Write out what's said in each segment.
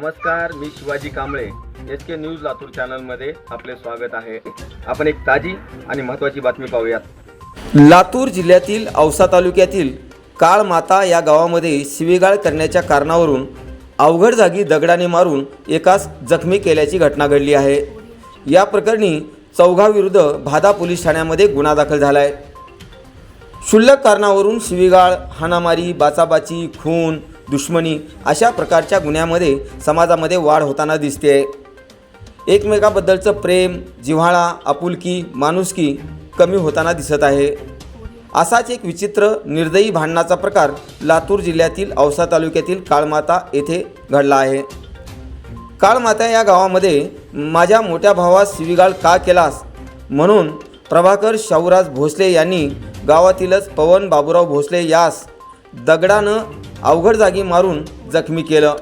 नमस्कार मी Shivaji Kamble. H K news Latur चॅनलमध्ये आपले स्वागत आहे. आपण एक ताजी आणि महत्त्वाची बातमी पाहूयात. लातूर जिल्ह्यातील औसा तालुक्यातील काळमाता या गावामध्ये शिवीगाळ करण्याच्या कारणावरून अवघड जागी दगडाने मारून एकास जखमी केल्याची घटना घडली आहे. या प्रकरणी चौघाविरुद्ध भादा पोलीस ठाण्यामध्ये गुन्हा दाखल झाला आहे क्षुल्लक कारणावरून शिवीगाळ हाणामारी बाचाबाची खून दुश्मनी अशा प्रकारच्या गुन्ह्यामध्ये समाजामध्ये वाढ होताना दिसते. आहे एकमेकाबद्दलचं प्रेम जिव्हाळा आपुलकी माणुसकी कमी होताना दिसत आहे. असाच एक विचित्र निर्दयी भांडणाचा प्रकार लातूर जिल्ह्यातील औसा तालुक्यातील काळमाता येथे घडला आहे. काळमाता या गावामध्ये माझ्या मोठ्या भावास शिवीगाळ का केलास म्हणून प्रभाकर शाहूराज भोसले यांनी गावातीलच पवन बाबूराव भोसले यास दगडानं अवघड जागी मारून जखमी केलं.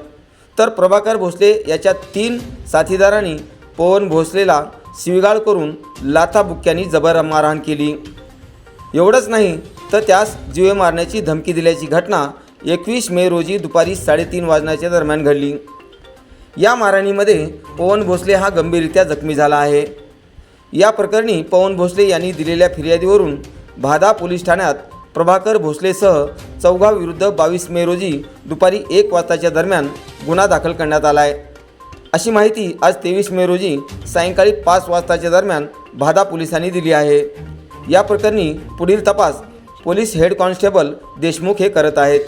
तर प्रभाकर भोसले याच्या तीन साथीदारांनी पवन भोसलेला शिवीगाळ करून लाथाबुक्क्यांनी जबर मारहाण केली. एवढंच नाही तर त्यास जीवे मारण्याची धमकी दिल्याची घटना एकवीस मे रोजी दुपारी साडेतीन वाजण्याच्या दरम्यान घडली. या मारहाणीमध्ये पवन भोसले हा गंभीररित्या जखमी झाला आहे. या प्रकरणी पवन भोसले यांनी दिलेल्या फिर्यादीवरून भादा पोलीस ठाण्यात प्रभाकर भोसलेसह चौघाविरुद्ध बावीस मे रोजी दुपारी एक वाजताच्या दरम्यान गुन्हा दाखल करण्यात आला आहे. अशी माहिती आज तेवीस मे रोजी सायंकाळी पाच वाजताच्या दरम्यान भादा पोलिसांनी दिली आहे. या प्रकरणी पुढील तपास पोलीस हेड कॉन्स्टेबल देशमुख हे करत आहेत.